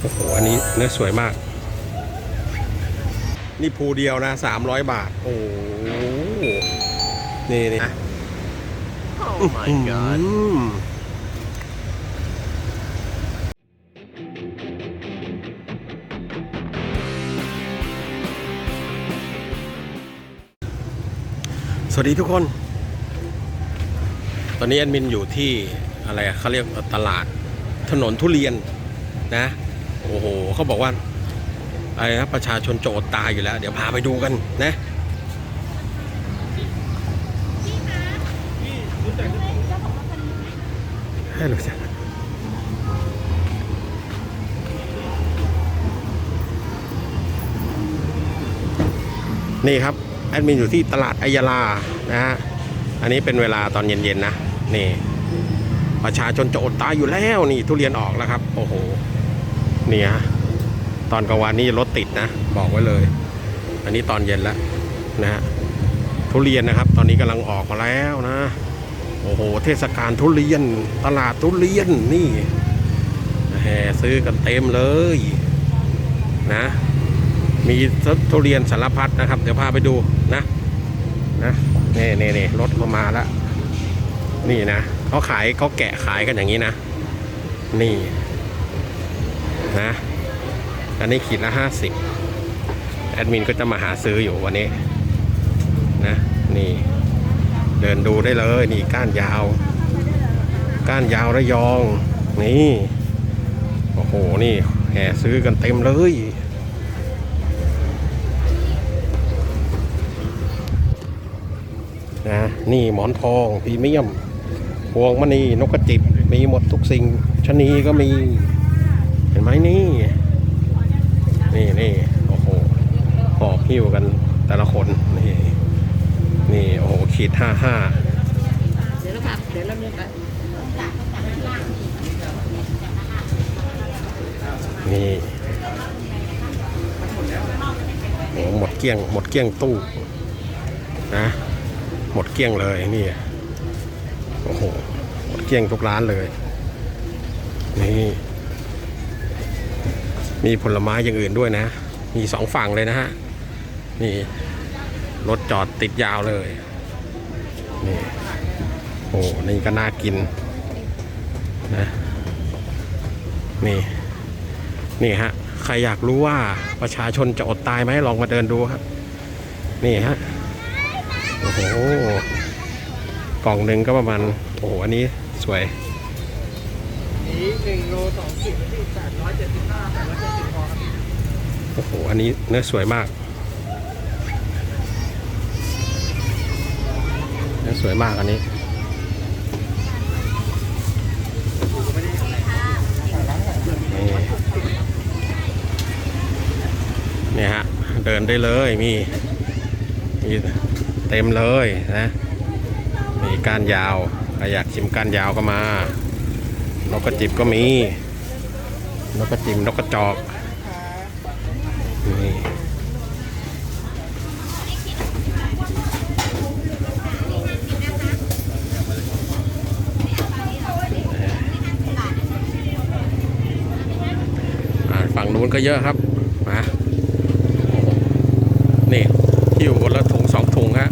โอ้โห อันนี้เนื้อสวยมาก นี่ภูเดียวนะสามร้อยบาท โอ้โหนี่นี่ Oh my god. อืมสวัสดีทุกคน ตอนนี้แอดมินอยู่ที่อะไรอะเขาเรียกตลาดถนนทุเรียนนะ โอ้โหเขาบอกว่าอะไรนะประชาชนโจดตายอยู่แล้ว เดี๋ยวพาไปดูกันนะให้รู้จักนี่ครับ แอดมินอยู่ที่ตลาดอัยยาลานะฮะอันนี้เป็นเวลาตอนเย็นๆนะ นี่ ประชาชนจะอดตายอยู่แล้วนี่ ทุเรียนออกแล้วครับ โอ้โห นี่ฮะตอนกลางวันนี่รถติดนะ บอกไว้เลย อันนี้ตอนเย็นแล้วนะฮะทุเรียนนะครับ ตอนนี้กำลังออกมาแล้วนะ โอ้โห เทศกาลทุเรียน ตลาดทุเรียนนี่แห่ซื้อกันเต็มเลยนะ มีทุเรียนสารพัดนะครับ เดี๋ยวพาไปดูนะนะนี่นี่นี่รถก็มาแล้วนี่นะเขาขายเขาแกะขายกันอย่างนี้นะ นี่ นะ อันนี้ขีดละห้าสิบแอดมินก็จะมาหาซื้ออยู่วันนี้นะนี่เดินดูได้เลยนี่ก้านยาว ก้านยาวระยอง นี่โอ้โหนี่แห่ซื้อกันเต็มเลยนะนี่หมอนทองพรีเมียมพวงมณีนกกระจิบมีหมดทุกสิ่งชนีก็มี เห็นไหมนี่นี่นี่โอ้โหหอบหิ้วกันแต่ละคนนี่นี่โอ้โหขีดห้าห้าเดี๋ยวเราผักเดี๋ยวเราเนี่ยไปนี่โอ้โหหมดเกี้ยงหมดเกี้ยงตู้นะหมดเกี้ยงเลยนี่โอ้โหหมดเกี้ยงทุกร้านเลยนี่ มีผลไม้อย่างอื่นด้วยนะ มีสองฝั่งเลยนะฮะ นี่ รถจอดติดยาวเลย นี่ โอ้ นี่ก็น่ากินนะ นี่ นี่ฮะ ใครอยากรู้ว่าประชาชนจะอดตายไหมลองมาเดินดูครับ นี่ฮะ โอ้โห กล่องหนึ่งก็ประมาณ โอ้โห อันนี้สวย นี่หนึ่งโลสองขีดที่แปดร้อยเจ็ดสิบห้าแปดร้อยเจ็ดสิบพอครับโอ้โห อันนี้เนื้อสวยมาก เนื้อสวยมากอันนี้ นี่เนี่ยฮะ เดินได้เลย มี มีเต็มเลยนะ มีก้านยาวใครอยากชิมก้านยาวก็มา นกกระจิบก็มี นกกระจิบนกกระจอกนี่ฝั่งนู้นก็เยอะครับ มา นี่ที่อยู่คนละถุงสองถุงฮะ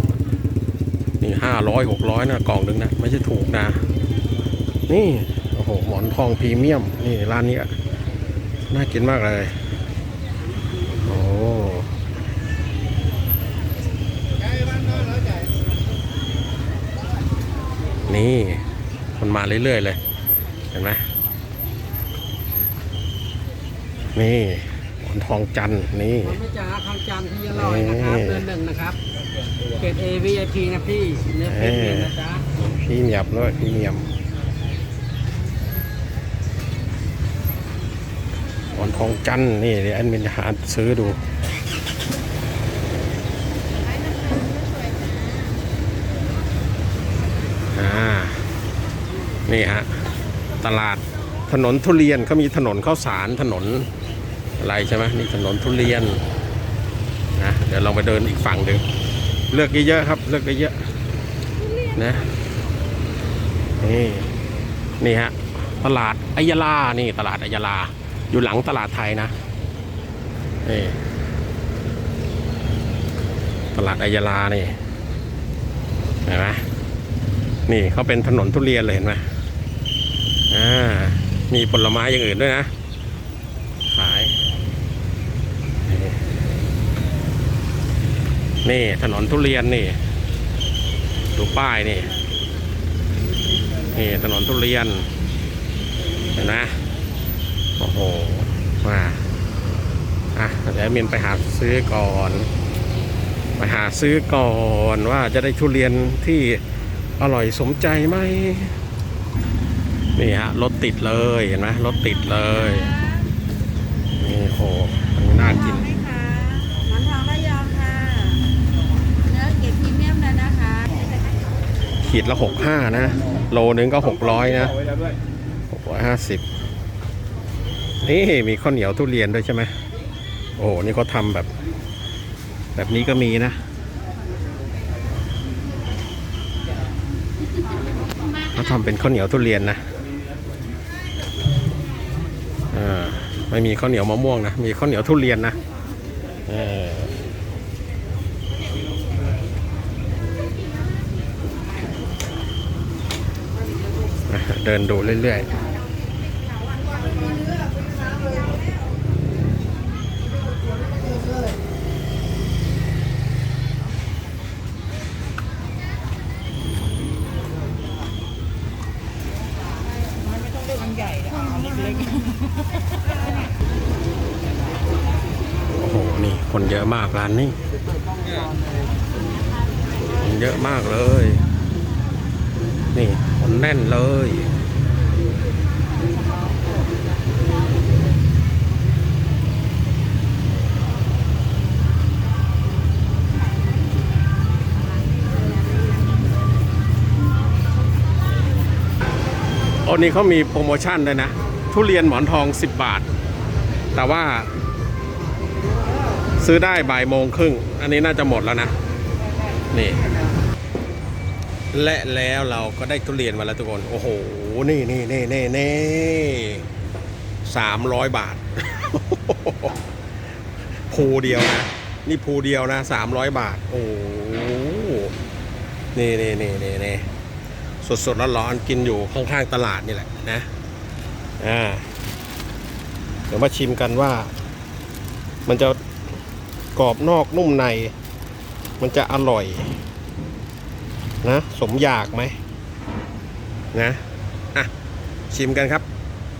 นี่ห้าร้อยหกร้อยนะกล่องหนึ่งนะ ไม่ใช่ถูกนะ นี่ หหมอนทองพรีเมียม นี่ร้านนี้อะน่ากินมากเลย โอ้นี่ มันมาเรื่อยๆเลย เห็นไหมนี่หมอนทองจันทร์นี่ผมไม่จ้าข้าวจานที่อร่อยนะครับเอ๊ะเดือนหนึ่งนะครับเกรด A VIP นะพี่เนื้อพรีเมียมนะจ๊ะพรีเมียมด้วยพรีเมียม หมอนทองจันนี่เดี๋ยวแอดมินจะหาซื้อดูอ่านี่ฮะตลาดถนนทุเรียนเขามีถนนข้าวสารถนนอะไรใช่ไหมนี่ถนนทุเรียนนะเดี๋ยวเราไปเดินอีกฝั่งหนึ่งเลือกเยอะๆครับเลือกเยอะๆนะนี่นี่ฮะตลาดอัยลานี่ตลาดอัยยาลา อยู่หลังตลาดไทยนะนี่ตลาดอายาลานี่เห็นไหมนี่เขาเป็นถนนทุเรียนเลยเห็นไหมอ่ามีผลไม้อย่างอื่นด้วยนะ ขาย นี่นี่ถนนทุเรียนนี่ ดูป้ายนี่ นี่ถนนทุเรียน เห็นไหม โอ้โห มาอะเดี๋ยวมินไปหาซื้อก่อน ไปหาซื้อก่อนว่าจะได้ทุเรียนที่อร่อยสมใจไหม นี่ฮะรถติดเลยเห็นไหมรถติดเลย นี่โหมันน่ากินไหมคะหมอนทองระยองค่ะ เนื้อเก็บพรีเมียมเลยนะคะขีดละหกห้านะ โลนึงก็หกร้อยนะเอาไว้แล้วด้วยหกร้อยห้าสิบ นี่มีข้าวเหนียวทุเรียนด้วยใช่ไหมโอ้นี่เขาทำแบบ แบบนี้ก็มีนะ เขาทำเป็นข้าวเหนียวทุเรียนนะอ่าไม่มีข้าวเหนียวมะม่วงนะ มีข้าวเหนียวทุเรียนนะเอออะเดินดูเรื่อยๆ ไม่ต้องเลือกอันใหญ่นะเอาอันเล็ก โอ้โห นี่ คนเยอะมากร้านนี้คนเยอะมากเลย นี่คนแน่นเลยอ้นี่เขามีโปรโมชั่นด้วยนะ ทุเรียนหมอนทอง 10 บาท แต่ว่า ซื้อได้บ่ายโมงครึ่ง อันนี้น่าจะหมดแล้วนะ นี่ และแล้วเราก็ได้ทุเรียนมาแล้วทุกคน โอ้โห นี่นี่นี่นี่นี่สามร้อยบาทภูเดียวนะ นี่ภูเดียวนะสามร้อยบาท โอ้โหนี่นี่นี่นี่นี่สดสดร้อนร้อนๆกินอยู่ข้างๆตลาดนี่แหละนะ อ่า เดี๋ยวมาชิมกันว่า มันจะ กรอบนอกนุ่มใน มันจะอร่อย นะ สมอยากไหมนะอะชิมกันครับ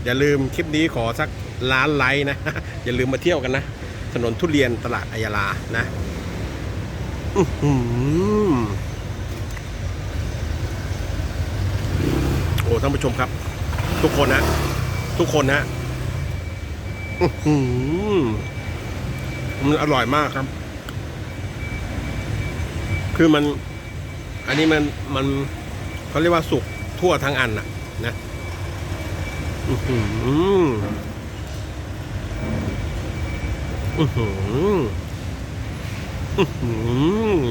อย่าลืมคลิปนี้ขอสักล้านไลค์นะ อย่าลืมมาเที่ยวกันนะ ถนนทุเรียนตลาดอายาลานะอื้อหือโอ้ท่านผู้ชมครับ ทุกคนนะ ทุกคนนะอื้อหือ มันอร่อยมากครับ คือมัน อันนี้มันมันเขาเรียกว่าสุกทั่วทั้งอันน่ะ นะอือหืออือหืออือหือ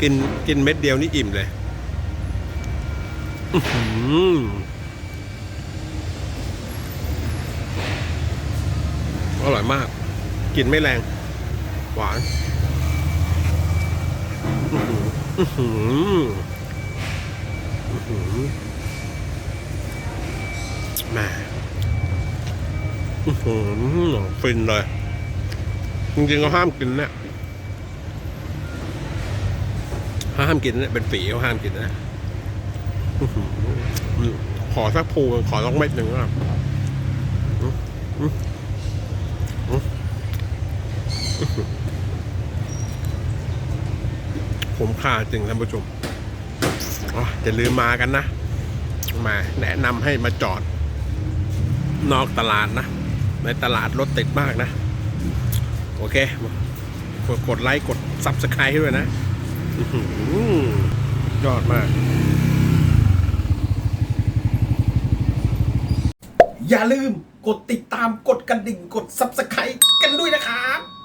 กินกินเม็ดเดียวนี่อิ่มเลย อือหือ อร่อยมากกลิ่นไม่แรง หวานอื้อหืออื้อหืออื้อหือแหม่อื้อหือฟินเลย จริงๆเขาห้ามกินเนี่ยห้ามกินเนี่ยเป็นฝีเขาห้ามกินนะอื้อหือขอสักภูขอสักเม็ดหนึ่งก็อื้ออื้ออื้อ ผมค่าจริงท่านผู้ชมอ๋ออย่าลืมมากันนะ มาแนะนำให้มาจอด นอกตลาดนะ ในตลาดรถติดมากนะ โอเค กดกดไลค์กดซับสไครต์ให้ด้วยนะยอดมาก อย่าลืม กดติดตามกดกระดิ่งกด s u b สไครต์กันด้วยนะครับ